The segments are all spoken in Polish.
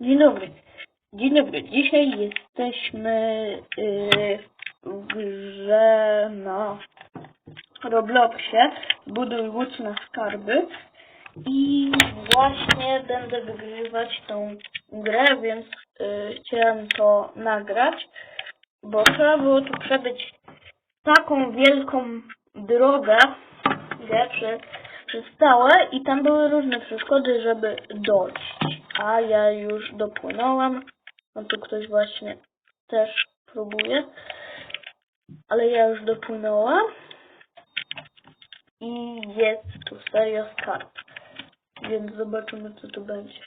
Dzień dobry. Dzień dobry. Dzisiaj jesteśmy yy, w grze na Robloxie. Buduj łódź na skarby. I właśnie będę wygrywać tą grę, więc yy, chciałem to nagrać, bo trzeba było tu przebyć taką wielką drogę, gdzie przez całe i tam były różne przeszkody, żeby dojść. A ja już dopłynąłem. No tu ktoś właśnie też próbuje. Ale ja już dopłynąłem. I jest tu serio skarb. Więc zobaczymy co tu będzie.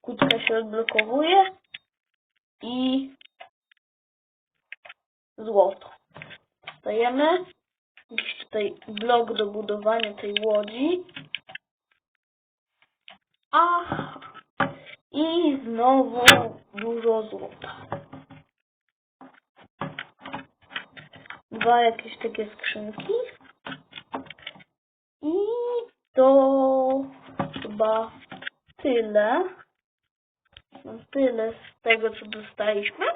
Kłódka się odblokowuje. I złoto. Stajemy. Jakiś tutaj blok do budowania tej łodzi. Aha. I znowu dużo złota. Dwa jakieś takie skrzynki. I to chyba tyle. No, tyle z tego, co dostaliśmy.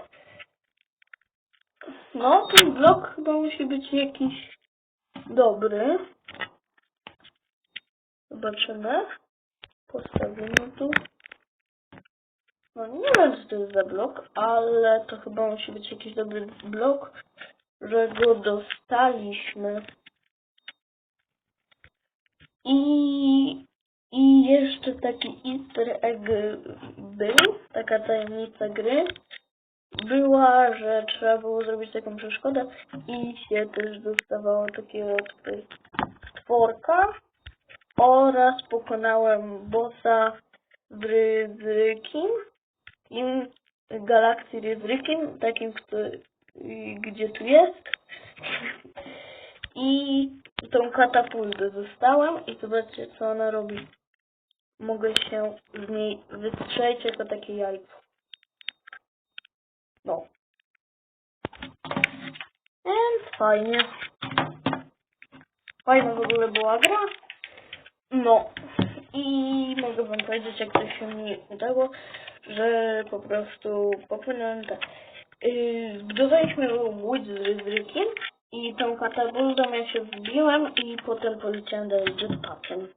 No, ten blok chyba musi być jakiś dobry. Zobaczymy. Postawimy tu. No nie wiem co to jest za blok, ale to chyba musi być jakiś dobry blok, że go dostaliśmy. I, i jeszcze taki easter egg był, taka tajemnica gry. Była, że trzeba było zrobić taką przeszkodę i się też dostawało takiego tutaj stworka oraz pokonałem bossa w Ryzykim, im galakcji Ryzykim, takim, który, gdzie tu jest. I tą katapultę dostałem i zobaczcie co ona robi. Mogę się z niej wystrzelić jako takie jajko. No. Więc fajnie. Fajna w ogóle była gra. No. I mogę wam powiedzieć, jak to się mi udało, że po prostu popłynąłem tak. Yy, Zbudowaliśmy łódź z ryzykiem i tą katapultą ja się wbiłem i potem poleciałem dalej jetpackiem.